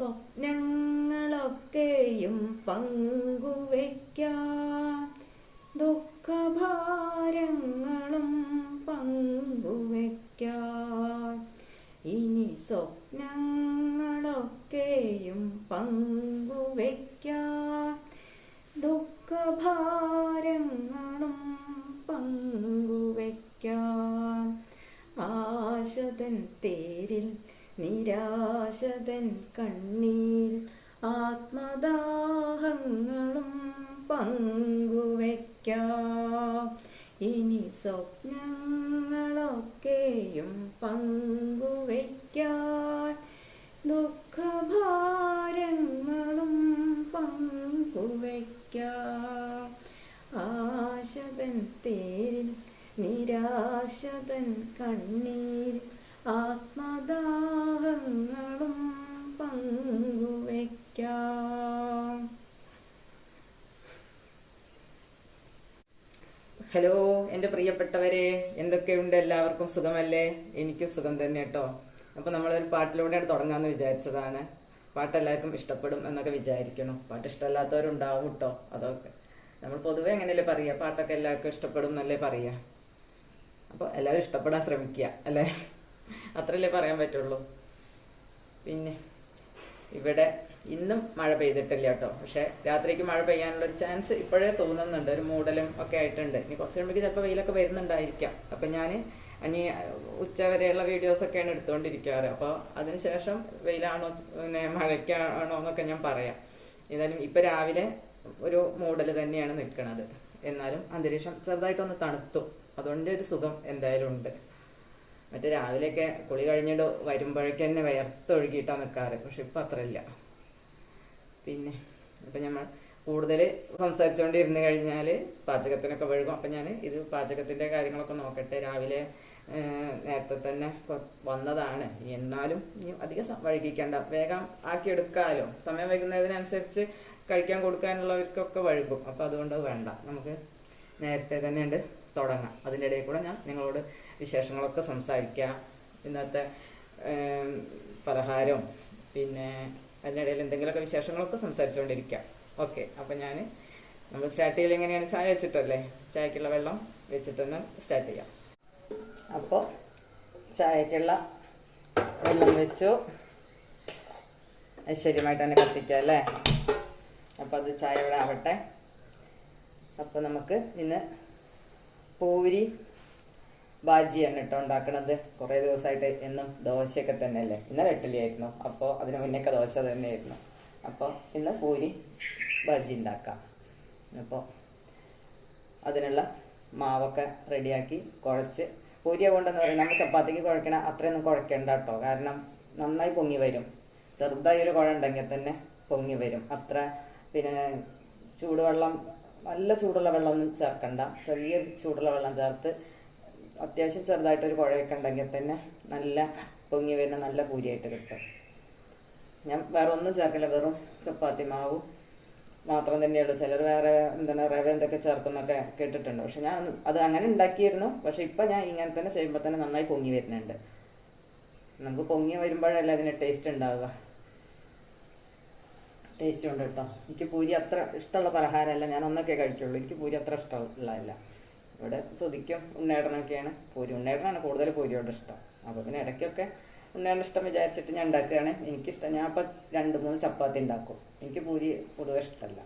സ്വപ്നങ്ങളൊക്കെയും പങ്കുവയ്ക്കാം. ദുഃഖഭാരങ്ങളും പങ്കുവയ്ക്കാം. ഇനി സ്വപ്നങ്ങളൊക്കെയും പങ്കുവയ്ക്കാം. ദുഃഖഭാരങ്ങളും പങ്കുവയ്ക്കാം. ആശതൻ തേരിൽ നിരാശതൻ കണ്ണീർ ആത്മദാഹങ്ങളും പങ്കുവയ്ക്കാം ഇനി സ്വപ്നങ്ങളൊക്കെയും പങ്കുവയ്ക്കാൻ ദുഃഖഭാരങ്ങളും പങ്കുവയ്ക്കാം ആശതൻ തേരിൽ നിരാശതൻ കണ്ണീർ ഹലോ എന്റെ പ്രിയപ്പെട്ടവരെ എന്തൊക്കെയുണ്ട്? എല്ലാവർക്കും സുഖമല്ലേ? എനിക്കും സുഖം തന്നെ കേട്ടോ. അപ്പോൾ നമ്മളൊരു പാട്ടിലൂടെയാണ് തുടങ്ങാമെന്ന് വിചാരിച്ചതാണ്. പാട്ട് എല്ലാവർക്കും ഇഷ്ടപ്പെടും എന്നൊക്കെ വിചാരിക്കണം പാട്ട് ഇഷ്ടമല്ലാത്തവരുണ്ടാവും കേട്ടോ അതൊക്കെ. നമ്മൾ പൊതുവേ എങ്ങനെയല്ലേ പറയുക. പാട്ടൊക്കെ എല്ലാവർക്കും ഇഷ്ടപ്പെടും എന്നല്ലേ പറയുക. അപ്പോൾ എല്ലാവരും ഇഷ്ടപ്പെടാൻ ശ്രമിക്കുക അല്ലേ? അത്രയല്ലേ പറയാൻ പറ്റുള്ളൂ. പിന്നെ ഇവിടെ ഇന്നും മഴ പെയ്തിട്ടില്ല കേട്ടോ. പക്ഷേ രാത്രിക്ക് മഴ പെയ്യാനുള്ളൊരു ചാൻസ് ഇപ്പോഴേ തോന്നുന്നുണ്ട്. ഒരു മൂടലും ഒക്കെ ആയിട്ടുണ്ട്. ഇനി കുറച്ച് കഴിയുമ്പോൾ ചിലപ്പോൾ വെയിലൊക്കെ വരുന്നുണ്ടായിരിക്കാം. അപ്പം ഞാൻ ഇനി ഉച്ച വരെയുള്ള വീഡിയോസൊക്കെയാണ് എടുത്തുകൊണ്ടിരിക്കാറ് അപ്പോൾ അതിനുശേഷം വെയിലാണോ പിന്നെ മഴയ്ക്കാണോ എന്നൊക്കെ ഞാൻ പറയാം. ഏതായാലും ഇപ്പോൾ രാവിലെ ഒരു മൂടൽ തന്നെയാണ് നിൽക്കുന്നത് എന്നാലും അന്തരീക്ഷം ചെറുതായിട്ടൊന്ന് തണുത്തു. അതുകൊണ്ട് ഒരു സുഖം എന്തായാലും ഉണ്ട്. മറ്റേ രാവിലെയൊക്കെ കുളി കഴിഞ്ഞിട്ട് വരുമ്പോഴേക്ക് തന്നെ നിൽക്കാറ് പക്ഷെ ഇപ്പം അത്രയില്ല. പിന്നെ അപ്പം നമ്മൾ കൂടുതൽ സംസാരിച്ചുകൊണ്ടിരുന്ന് കഴിഞ്ഞാൽ പാചകത്തിനൊക്കെ വഴുകും. അപ്പം ഞാൻ ഇത് പാചകത്തിന്റെ കാര്യങ്ങളൊക്കെ നോക്കട്ടെ. രാവിലെ നേരത്തെ തന്നെ വന്നതാണ്. എന്നാലും ഇനി അധികം വഴുകിക്കേണ്ട. വേഗം ആക്കിയെടുക്കാമല്ലോ സമയം വൈകുന്നതിനനുസരിച്ച് കഴിക്കാൻ കൊടുക്കാനുള്ളവർക്കൊക്കെ വഴുകും. അപ്പോൾ അതുകൊണ്ട് വേണ്ട. നമുക്ക് നേരത്തെ തന്നെ ഉണ്ട് തുടങ്ങാം. അതിന്റെ ഇടയിൽ കൂടെ ഞാൻ നിങ്ങളോട് വിശേഷങ്ങളൊക്കെ സംസാരിക്കാം. ഇന്നത്തെ പലഹാരവും പിന്നെ അതിന്റെ ഇടയിൽ എന്തെങ്കിലുമൊക്കെ വിശേഷങ്ങളൊക്കെ സംസാരിച്ചുകൊണ്ടിരിക്കാം. ഓക്കെ അപ്പം ഞാൻ നമ്മൾ സ്റ്റാർട്ട് ചെയ്യൽ എങ്ങനെയാണ്? ചായ വെച്ചിട്ടല്ലേ? ചായക്കുള്ള വെള്ളം വെച്ചിട്ടൊന്ന് സ്റ്റാർട്ട് ചെയ്യാം. അപ്പോൾ ചായക്കുള്ള വെള്ളം വെച്ചു. ഐശ്വര്യമായിട്ട് തന്നെ കത്തിക്കാം അല്ലേ? അപ്പോൾ അത് ചായ ഇവിടെ ആവട്ടെ. അപ്പോൾ നമുക്ക് ഇന്ന് പൂരി ബാജിയാണ് കേട്ടോ ഉണ്ടാക്കണത്. കുറേ ദിവസമായിട്ട് എന്നും ദോശയൊക്കെ തന്നെയല്ലേ? ഇന്നലെ ഇഡ്ഡലി ആയിരുന്നു അപ്പോൾ അതിന് മുന്നേക്കെ ദോശ തന്നെയായിരുന്നു. അപ്പോൾ ഇന്ന് പൂരി ബാജി ഉണ്ടാക്കാം. അപ്പോൾ അതിനുള്ള മാവൊക്കെ റെഡിയാക്കി കുഴച്ച് പൂരി കൊണ്ടെന്ന് പറയും നമ്മൾ ചപ്പാത്തിക്ക് കുഴക്കണ അത്രയൊന്നും കുഴക്കേണ്ട കേട്ടോ. കാരണം നന്നായി പൊങ്ങി വരും. ചെറുതായി ഒരു കുഴ ഉണ്ടെങ്കിൽ തന്നെ പൊങ്ങി വരും. അത്ര പിന്നെ ചൂടുവെള്ളം നല്ല ചൂടുള്ള വെള്ളമൊന്നും ചേർക്കണ്ട. ചെറിയ ചൂടുള്ള വെള്ളം ചേർത്ത് അത്യാവശ്യം ചെറുതായിട്ടൊരു കുഴയൊക്കെ ഉണ്ടെങ്കിൽ തന്നെ നല്ല പൊങ്ങി വരുന്ന നല്ല പൂരിയായിട്ട് കിട്ടും. ഞാൻ വേറെ ഒന്നും ചേർക്കില്ല വെറും ചപ്പാത്തി മാവ് മാത്രം തന്നെയുള്ളൂ. ചിലർ വേറെ എന്താണ് റവ എന്തൊക്കെ ചേർക്കുന്നൊക്കെ കേട്ടിട്ടുണ്ട്. പക്ഷെ ഞാൻ അത് അങ്ങനെ ഉണ്ടാക്കിയിരുന്നു. പക്ഷെ ഇപ്പം ഞാൻ ഇങ്ങനെ തന്നെ ചെയ്യുമ്പോൾ തന്നെ നന്നായി പൊങ്ങി വരുന്നുണ്ട്. നമുക്ക് പൊങ്ങി വരുമ്പോഴല്ലേ അതിന് ടേസ്റ്റ് ഉണ്ടാവുക. ടേസ്റ്റ് ഉണ്ട് കേട്ടോ. എനിക്ക് പൂരി അത്ര ഇഷ്ടമുള്ള പലഹാരമല്ല. ഞാൻ ഒന്നൊക്കെ കഴിക്കുള്ളൂ. എനിക്ക് പൂരി അത്ര ഇഷ്ടമുള്ളതല്ല ഇവിടെ ശ്രുതിക്കും ഉണ്ണേടനൊക്കെയാണ് പൂരി ഉണ്ണേടനാണ് കൂടുതൽ പൂരിയോട് ഇഷ്ടം. അപ്പോൾ പിന്നെ ഇടയ്ക്കൊക്കെ ഉണ്ണേടൻ ഇഷ്ടം വിചാരിച്ചിട്ട് ഞാൻ ഉണ്ടാക്കുകയാണ്. എനിക്കിഷ്ടം ഞാൻ അപ്പം രണ്ട് മൂന്ന് ചപ്പാത്തി ഉണ്ടാക്കും. എനിക്ക് പൂരി പൊതുവെ ഇഷ്ടമല്ല.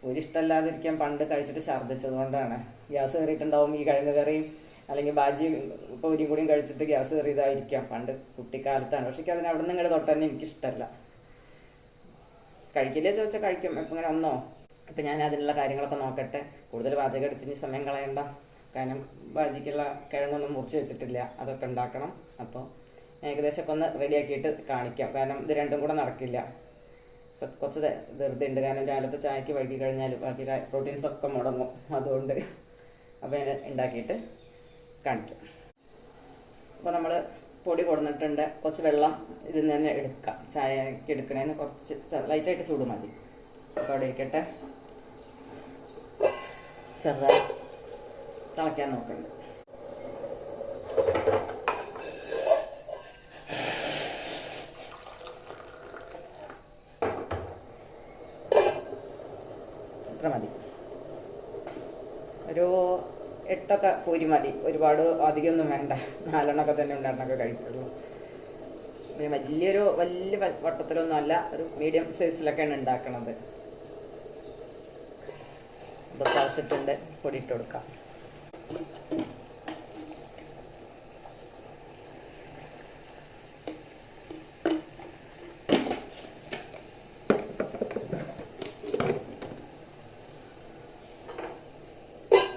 പൂരി ഇഷ്ടമല്ലാതിരിക്കാൻ പണ്ട് കഴിച്ചിട്ട് ഛർദ്ദിച്ചത് കൊണ്ടാണ്. ഗ്യാസ് കയറിയിട്ടുണ്ടാവും ഈ കിഴങ്ങ് കറിയും അല്ലെങ്കിൽ ബാജി പൂരിയും കൂടിയും കഴിച്ചിട്ട് ഗ്യാസ് കയറിയതായിരിക്കാം. പണ്ട് കുട്ടിക്കാലത്താണ്. പക്ഷേ അതിന് അവിടെ നിന്ന് ഇങ്ങോട്ട് തൊട്ടന്നെ എനിക്കിഷ്ടമല്ല. കഴിക്കില്ലേ ചോദിച്ചാൽ കഴിക്കും. ഇപ്പം ഇങ്ങനെ ഒന്നോ അപ്പം ഞാൻ അതിനുള്ള കാര്യങ്ങളൊക്കെ നോക്കട്ടെ. കൂടുതൽ പാചകം അടിച്ചിന് സമയം കളയണ്ട. കാരണം ബാജിക്കുള്ള കിഴങ്ങൊന്നും മുറിച്ച് വെച്ചിട്ടില്ല. അതൊക്കെ ഉണ്ടാക്കണം. അപ്പോൾ ഏകദേശമൊക്കെ ഒന്ന് റെഡിയാക്കിയിട്ട് കാണിക്കാം. കാരണം ഇത് രണ്ടും കൂടെ നടക്കില്ല. കുറച്ച് ധൃതി ഉണ്ട് കാരണം രാവിലത്തെ ചായക്ക് വഴുകി കഴിഞ്ഞാൽ ബാക്കി പ്രോട്ടീൻസ് ഒക്കെ മുടങ്ങും. അതുകൊണ്ട് അപ്പോൾ ഞാൻ ഉണ്ടാക്കിയിട്ട് കാണിക്കാം. അപ്പോൾ നമ്മൾ പൊടി കൊടുന്നിട്ടുണ്ട് കുറച്ച് വെള്ളം ഇതിൽ നിന്ന് തന്നെ എടുക്കാം. ചായക്ക് എടുക്കണേന്ന് കുറച്ച് ലൈറ്റായിട്ട് ചൂട് മതി. അപ്പോൾ അവിടെ ഇരിക്കട്ടെ. ചെറുതായി. തിളയ്ക്കാൻ നോക്കണ്ട്. ഇത്ര മതി. ഒരു എട്ടൊക്കെ പൂരി മതി. ഒരുപാട് അധികമൊന്നും വേണ്ട. നാലെണ്ണൊക്കെ തന്നെ ഉണ്ടായിരുന്നൊക്കെ കഴിക്കുള്ളൂ. വലിയൊരു വലിയ വട്ടത്തിലൊന്നും അല്ല ഒരു മീഡിയം സൈസിലൊക്കെയാണ് ഉണ്ടാക്കണത്. അപ്പോൾ തിളച്ചിട്ടുണ്ട് പൊടി ഇട്ട് കൊടുക്കാം.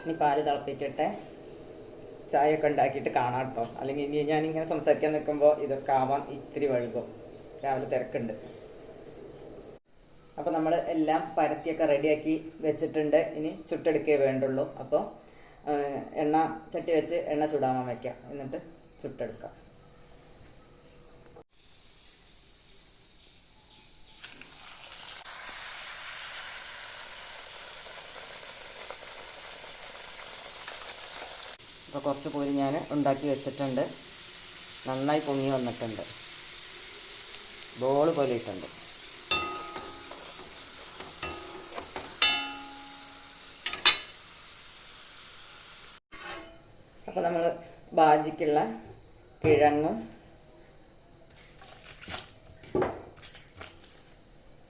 ഇനി പാൽ തിളപ്പിക്കട്ടെ ചായ ഒക്കെ ഉണ്ടാക്കിയിട്ട് കാണാം കേട്ടോ. അല്ലെങ്കിൽ ഇനി ഞാനിങ്ങനെ സംസാരിക്കാൻ നിൽക്കുമ്പോൾ ഇതൊക്കെ ആവാൻ ഇത്തിരി വഴുകും രാവിലെ തിരക്കുണ്ട്. അപ്പോൾ നമ്മൾ എല്ലാം പരത്തിയൊക്കെ റെഡിയാക്കി വെച്ചിട്ടുണ്ട്. ഇനി ചുട്ടെടുക്കേ വേണ്ടുള്ളൂ. അപ്പോൾ എണ്ണ ചട്ടി വെച്ച് എണ്ണ ചൂടാവാൻ വയ്ക്കാം എന്നിട്ട് ചുട്ടെടുക്കാം. അപ്പോൾ കുറച്ച് പൂരി ഞാൻ ഉണ്ടാക്കി വെച്ചിട്ടുണ്ട്. നന്നായി പൊങ്ങി വന്നിട്ടുണ്ട്. ബോൾ പോലെ ഇട്ടുണ്ട്. അപ്പോൾ നമ്മൾ ബാജിക്കുള്ള കിഴങ്ങും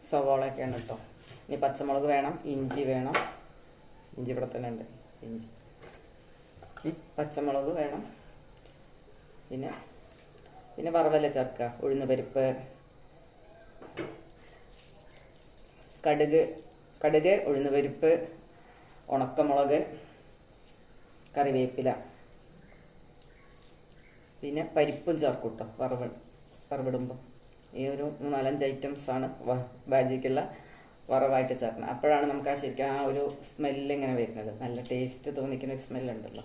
സവോളയൊക്കെയാണ് കേട്ടോ ഇനി പച്ചമുളക് വേണം ഇഞ്ചി വേണം. ഇഞ്ചി ഇവിടെ തന്നെ ഉണ്ട്. ഇഞ്ചി. പച്ചമുളക് വേണം. പിന്നെ പിന്നെ വറവല്ല ചേർക്കുക ഉഴുന്ന് പരിപ്പ്. കടുക് കടുക് ഉഴുന്ന് പരിപ്പ് ഉണക്കമുളക് കറിവേപ്പില. പിന്നെ പരിപ്പും ചേർക്കും കേട്ടോ വറവ് വറവിടുമ്പോൾ ഈ ഒരു മൂന്നാലഞ്ച് ഐറ്റംസാണ് ബാജിക്കുള്ള വറവായിട്ട് ചേർക്കുന്നത്. അപ്പോഴാണ് നമുക്ക് ആ ശരിക്കും ആ ഒരു സ്മെല്ല് ഇങ്ങനെ വരുന്നത്. നല്ല ടേസ്റ്റ് തോന്നിക്കുന്ന ഒരു സ്മെല്ലുണ്ടല്ലോ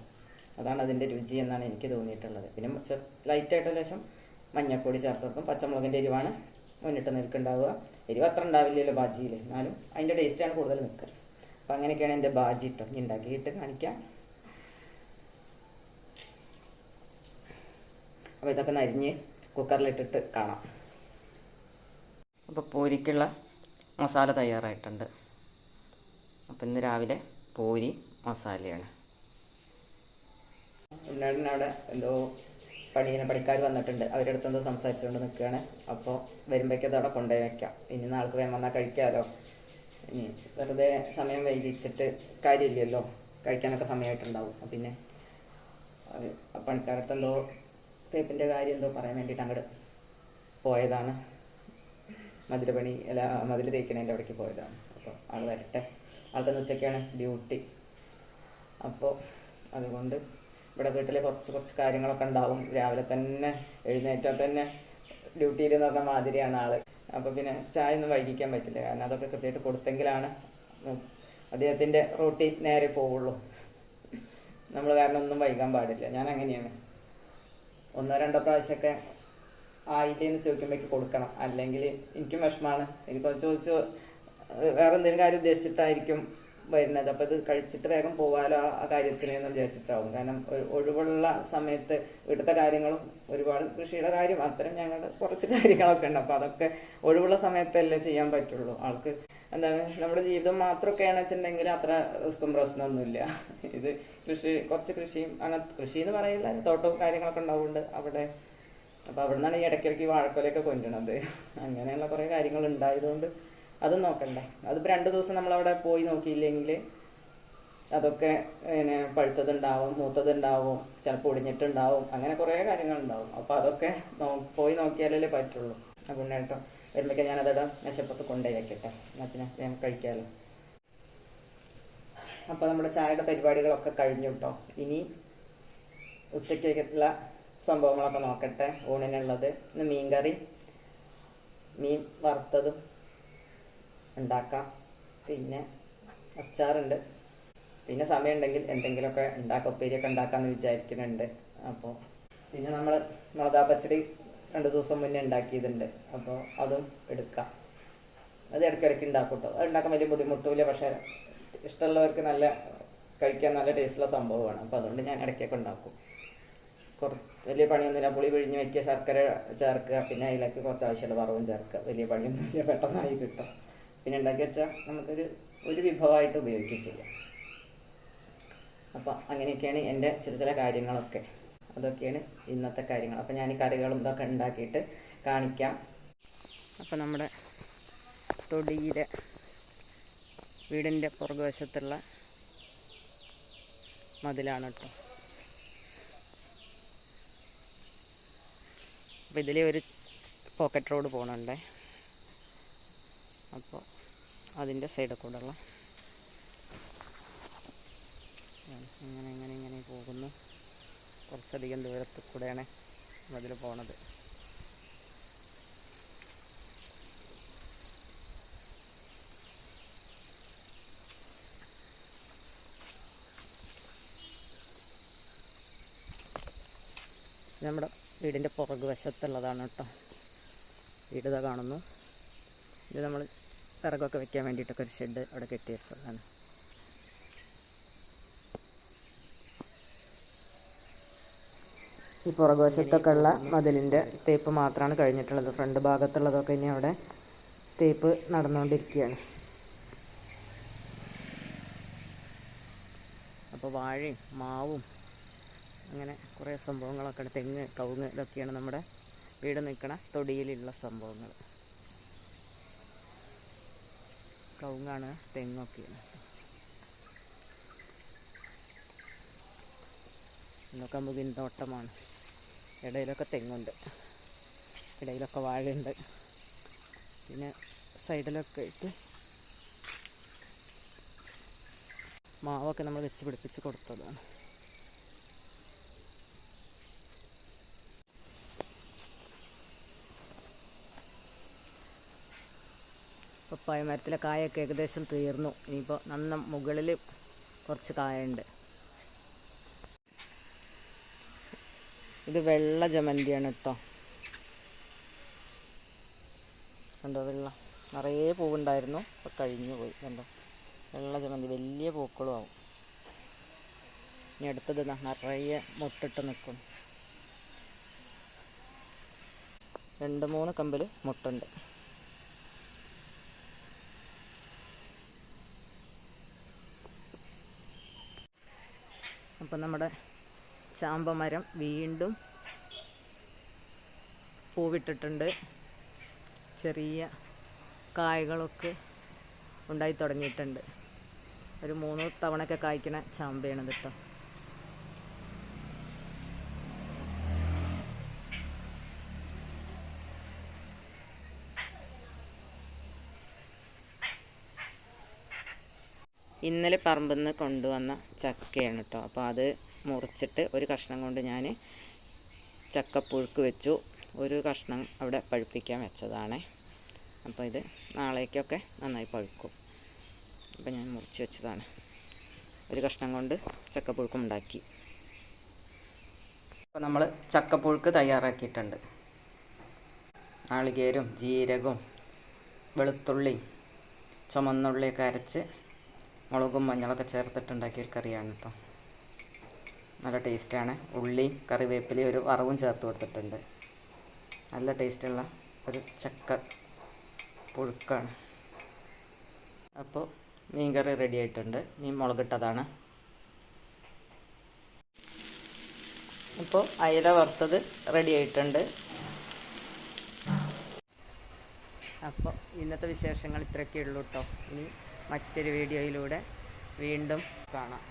അതാണ് അതിന്റെ രുചി എന്നാണ് എനിക്ക് തോന്നിയിട്ടുള്ളത്. പിന്നെ ലൈറ്റായിട്ട് ലേശം മഞ്ഞൾപ്പൊടി ചേർത്തപ്പം പച്ചമുളകിന്റെ എരിവാണ് മുന്നിട്ട് നിൽക്കുന്നുണ്ടാവുക. എരിവ് അത്ര ഉണ്ടാവില്ലല്ലോ ബാജിയിൽ. എന്നാലും അതിന്റെ ടേസ്റ്റാണ് കൂടുതൽ നിൽക്കുക. അപ്പം അങ്ങനെയൊക്കെയാണ് എന്റെ ബാജി ഇട്ടോ ഇനി ഉണ്ടാക്കിയിട്ട് കാണിക്കാം. അപ്പോൾ ഇതൊക്കെ നരിഞ്ഞ് കുക്കറിലിട്ടിട്ട് കാണാം. അപ്പോൾ പൂരിക്കുള്ള മസാല തയ്യാറായിട്ടുണ്ട്. അപ്പം ഇന്ന് രാവിലെ പൂരി മസാലയാണ്. അവിടെ എന്തോ പണിയിനെ പണിക്കാർ വന്നിട്ടുണ്ട്. അവരുടെ അടുത്ത് എന്തോ സംസാരിച്ചുകൊണ്ട് നിൽക്കുകയാണ്. അപ്പോൾ വരുമ്പോഴേക്കും അതവിടെ അവിടെ കൊണ്ടുപോയി വയ്ക്കാം ഇനി നാൾക്ക് വേഗം വന്നാൽ കഴിക്കാമല്ലോ ഇനി വെറുതെ സമയം വൈകിച്ചിട്ട് കാര്യമില്ലല്ലോ. കഴിക്കാനൊക്കെ സമയമായിട്ടുണ്ടാവും. പിന്നെ പണിക്കാരടുത്ത് എന്തോ തേപ്പിന്റെ കാര്യം എന്തോ പറയാൻ വേണ്ടിയിട്ട് അങ്ങോട്ട് പോയതാണ്. മതിൽ പണി അല്ല മതിൽ തേക്കണേന്റെ അവിടേക്ക് പോയതാണ്. അപ്പോൾ ആൾ വരട്ടെ. ആൾക്കെന്ന് ഉച്ചയ്ക്കാണ് ഡ്യൂട്ടി. അപ്പോൾ അതുകൊണ്ട് ഇവിടെ വീട്ടിൽ കുറച്ച് കുറച്ച് കാര്യങ്ങളൊക്കെ ഉണ്ടാവും. രാവിലെ തന്നെ എഴുന്നേറ്റാൽ തന്നെ ഡ്യൂട്ടിയിൽ പറഞ്ഞ മാതിരിയാണ് ആൾ. അപ്പോൾ പിന്നെ ചായ ഒന്നും വൈകിക്കാൻ പറ്റില്ല. കാരണം അതൊക്കെ കൃത്യമായിട്ട് കൊടുത്തെങ്കിലാണ് അദ്ദേഹത്തിന്റെ റൂട്ടി നേരെ പോവുള്ളൂ. നമ്മൾ കാരണം ഒന്നും വൈകാൻ പാടില്ല. ഞാൻ അങ്ങനെയാണ്. ഒന്നോ രണ്ടോ പ്രാവശ്യമൊക്കെ ആയില്ലേന്ന് ചോദിക്കുമ്പോഴേക്ക് കൊടുക്കണം. അല്ലെങ്കിൽ എനിക്കും വിഷമമാണ്. എനിക്ക് ചോദിച്ചു വേറെ എന്തെങ്കിലും കാര്യം ഉദ്ദേശിച്ചിട്ടായിരിക്കും വരുന്നത്. അപ്പോൾ ഇത് കഴിച്ചിട്ട് വേഗം പോവാലോ ആ- കാര്യത്തിന് എന്ന് വിചാരിച്ചിട്ടാവും. കാരണം ഒഴിവുള്ള സമയത്ത് വീട്ടിലത്തെ കാര്യങ്ങളും ഒരുപാട് കൃഷിയുടെ കാര്യം അത്തരം ഞങ്ങളുടെ കുറച്ച് കാര്യങ്ങളൊക്കെ ഉണ്ട്. അപ്പോൾ അതൊക്കെ ഒഴിവുള്ള സമയത്തല്ലേ ചെയ്യാൻ പറ്റുള്ളൂ. ആൾക്ക് എന്താണ് നമ്മുടെ ജീവിതം മാത്രമൊക്കെയാണ് വെച്ചിട്ടുണ്ടെങ്കിൽ അത്ര റിസ്ക്കും പ്രശ്നമൊന്നുമില്ല. ഇത് കൃഷി കുറച്ച് കൃഷിയും അങ്ങനത്തെ കൃഷി എന്ന് പറയില്ല തോട്ടവും കാര്യങ്ങളൊക്കെ ഉണ്ടാവുന്നുണ്ട് അവിടെ. അപ്പോൾ അവിടെ നിന്നാണ് ഈ ഇടയ്ക്കിടയ്ക്ക് വാഴക്കൊലയൊക്കെ കൊണ്ടുവരണത് അങ്ങനെയുള്ള കുറേ കാര്യങ്ങൾ ഉണ്ടായതുകൊണ്ട് അതും നോക്കണ്ടേ. അതിപ്പോൾ രണ്ട് ദിവസം നമ്മളവിടെ പോയി നോക്കിയില്ലെങ്കിൽ അതൊക്കെ പിന്നെ പഴുത്തതുണ്ടാവും മൂത്തതുണ്ടാവും ചിലപ്പോൾ ഒടിഞ്ഞിട്ടുണ്ടാവും അങ്ങനെ കുറേ കാര്യങ്ങളുണ്ടാവും. അപ്പോൾ അതൊക്കെ പോയി നോക്കിയാലേ പറ്റുള്ളൂ. അപ്പോൾ കേട്ടോ വരുമ്പോഴേക്കും ഞാനതവിടെ മെശപ്പത്ത് കൊണ്ടുപോയി വെക്കട്ടെ എന്നാൽ ഞാൻ കഴിക്കാമല്ലോ അപ്പോൾ നമ്മുടെ ചായയുടെ പരിപാടികളൊക്കെ കഴിഞ്ഞു കേട്ടോ ഇനി ഉച്ചയ്ക്കുള്ള സംഭവങ്ങളൊക്കെ നോക്കട്ടെ. ഊണിനുള്ളത്. ഇന്ന് മീൻ കറി മീൻ വറുത്തതും ഉണ്ടാക്കാം. പിന്നെ അച്ചാറുണ്ട്. പിന്നെ സമയമുണ്ടെങ്കിൽ എന്തെങ്കിലുമൊക്കെ ഉണ്ടാക്കാം. ഉപ്പേരിയൊക്കെ ഉണ്ടാക്കാമെന്ന് വിചാരിക്കുന്നുണ്ട്. അപ്പോൾ പിന്നെ നമ്മൾ മുളകാ പച്ചടി രണ്ട് ദിവസം മുന്നേ ഉണ്ടാക്കിയതുണ്ട്. അപ്പോൾ അതും എടുക്കാം. അത് ഇടയ്ക്കിടയ്ക്ക് ഉണ്ടാക്കും കേട്ടോ. അത് ഉണ്ടാക്കാൻ വലിയ ബുദ്ധിമുട്ടില്ല പക്ഷേ ഇഷ്ടമുള്ളവർക്ക് നല്ല കഴിക്കാൻ നല്ല ടേസ്റ്റുള്ള സംഭവമാണ്. അപ്പോൾ അതുകൊണ്ട് ഞാൻ ഇടയ്ക്കൊക്കെ ഉണ്ടാക്കും. കുറച്ച് വലിയ പണിയൊന്നുമില്ല. പുളി പിഴിഞ്ഞ് വയ്ക്കുക ശർക്കര ചേർക്കുക പിന്നെ അതിലേക്ക് കുറച്ച് ആവശ്യമുള്ള വറവും ചേർക്കുക. വലിയ പണിയൊന്നുമില്ല. പെട്ടെന്നായി കിട്ടും. പിന്നെ ഉണ്ടാക്കി വെച്ചാൽ നമുക്കൊരു ഒരു വിഭവമായിട്ട് ഉപയോഗിക്കുകയും ചെയ്യാം. അപ്പോൾ അങ്ങനെയൊക്കെയാണ് എന്റെ ചില ചില കാര്യങ്ങളൊക്കെ. അതൊക്കെയാണ് ഇന്നത്തെ കാര്യങ്ങൾ. അപ്പോൾ ഞാൻ ഈ കറികളും ഇതൊക്കെ ഉണ്ടാക്കിയിട്ട് കാണിക്കാം. അപ്പോൾ നമ്മുടെ തൊടിയിലെ വീടിന്റെ പുറകുവശത്തുള്ള മതിലാണ് കേട്ടോ. അപ്പോൾ ഇതിലെ ഒരു പോക്കറ്റ് റോഡ് പോകണുണ്ടേ അപ്പോൾ അതിന്റെ സൈഡിൽ കൂടെയുള്ള ഇങ്ങനെ ഇങ്ങനെ ഇങ്ങനെ പോകുന്നു. കുറച്ചധികം ദൂരത്തിൽ കൂടെയാണ് അതിൽ പോണത്. നമ്മുടെ വീടിന്റെ പുറകു വശത്തുള്ളതാണ് കേട്ടോ. വീട് കാണുന്നു. ഇത് നമ്മൾ വിറകൊക്കെ വെക്കാൻ വേണ്ടിയിട്ടൊക്കെ ഒരു ഷെഡ് അവിടെ കെട്ടി വെച്ചതാണ്. ഈ പുറകുവശത്തൊക്കെ ഉള്ള മതിലിന്റെ തേപ്പ് മാത്രമാണ് കഴിഞ്ഞിട്ടുള്ളത്. ഫ്രണ്ട് ഭാഗത്തുള്ളതൊക്കെ ഇനി അവിടെ തേപ്പ് നടന്നുകൊണ്ടിരിക്കുകയാണ് അപ്പോൾ വാഴയും മാവും അങ്ങനെ കുറേ സംഭവങ്ങളൊക്കെ തെങ്ങ് കവുങ്ങ് ഇതൊക്കെയാണ് നമ്മുടെ വീട് നിൽക്കണ തൊടിയിലുള്ള സംഭവങ്ങൾ കവുങ്ങാണ് തെങ്ങൊക്കെയാണ്. ഇന്നൊക്കെ മുകിൻ തോട്ടമാണ്. ഇടയിലൊക്കെ തെങ്ങുണ്ട്. ഇടയിലൊക്കെ വാഴയുണ്ട്. പിന്നെ സൈഡിലൊക്കെ ഇട്ട് മാവൊക്കെ നമ്മൾ വെച്ച് പിടിപ്പിച്ച് കൊടുത്തതാണ്. പപ്പായ മരത്തിലെ കായൊക്കെ ഏകദേശം തീർന്നു. ഇനിയിപ്പോൾ നന്ന മുകളിൽ കുറച്ച് കായുണ്ട്. ഇത് വെള്ള ജമന്തിയാണ് കേട്ടോ കണ്ടോ വെള്ള? നിറയെ പൂവുണ്ടായിരുന്നു. ഇപ്പം കഴിഞ്ഞു പോയി. കണ്ടോ? വെള്ള ജമന്തി. വലിയ പൂക്കളും ആവും. ഇനി അടുത്തത് നിറയെ മുട്ടിട്ട് നിൽക്കും. രണ്ട് മൂന്ന് കമ്പിൽ മുട്ടുണ്ട്. അപ്പം നമ്മുടെ ചാമ്പമരം വീണ്ടും പൂവിട്ടിട്ടുണ്ട്. ചെറിയ കായകളൊക്കെ ഉണ്ടായി തുടങ്ങിയിട്ടുണ്ട്. ഒരു മൂന്ന് തവണയൊക്കെ കായ്ക്കണ ചാമ്പയാണ് കേട്ടോ ഇന്നലെ പറമ്പിൽ നിന്ന് കൊണ്ടുവന്ന ചക്കയാണ് കേട്ടോ അപ്പോൾ അത് മുറിച്ചിട്ട് ഒരു കഷ്ണം കൊണ്ട് ഞാൻ ചക്കപ്പുഴുക്ക് വെച്ചു. ഒരു കഷ്ണം അവിടെ പഴുപ്പിക്കാൻ വെച്ചതാണ്. അപ്പോൾ ഇത് നാളേക്കൊക്കെ നന്നായി പഴുക്കും. അപ്പോൾ ഞാൻ മുറിച്ച് വെച്ചതാണ്. ഒരു കഷ്ണം കൊണ്ട് ചക്കപ്പുഴുക്കും ഉണ്ടാക്കി. അപ്പോൾ നമ്മൾ ചക്കപ്പുഴുക്ക് തയ്യാറാക്കിയിട്ടുണ്ട്. നാളികേരും ജീരകവും വെളുത്തുള്ളിയും ചുമന്നുള്ളിയൊക്കെ അരച്ച് മുളകും മഞ്ഞളൊക്കെ ചേർത്തിട്ടുണ്ടാക്കിയ ഒരു കറിയാണ് കേട്ടോ നല്ല ടേസ്റ്റാണ് ഉള്ളിയും കറിവേപ്പിലയും ഒരു വറവും ചേർത്ത് കൊടുത്തിട്ടുണ്ട്. നല്ല ടേസ്റ്റുള്ള ഒരു ചക്ക പുഴുക്കാണ്. അപ്പോൾ മീൻ കറി റെഡി ആയിട്ടുണ്ട് മീൻ മുളകിട്ടതാണ് അപ്പോൾ അയല വറുത്തത് റെഡി ആയിട്ടുണ്ട്. അപ്പോൾ ഇന്നത്തെ വിശേഷങ്ങൾ ഇത്രയൊക്കെ ഉള്ളൂ കേട്ടോ ഇനി മറ്റൊരു വീഡിയോയിലൂടെ വീണ്ടും കാണാം.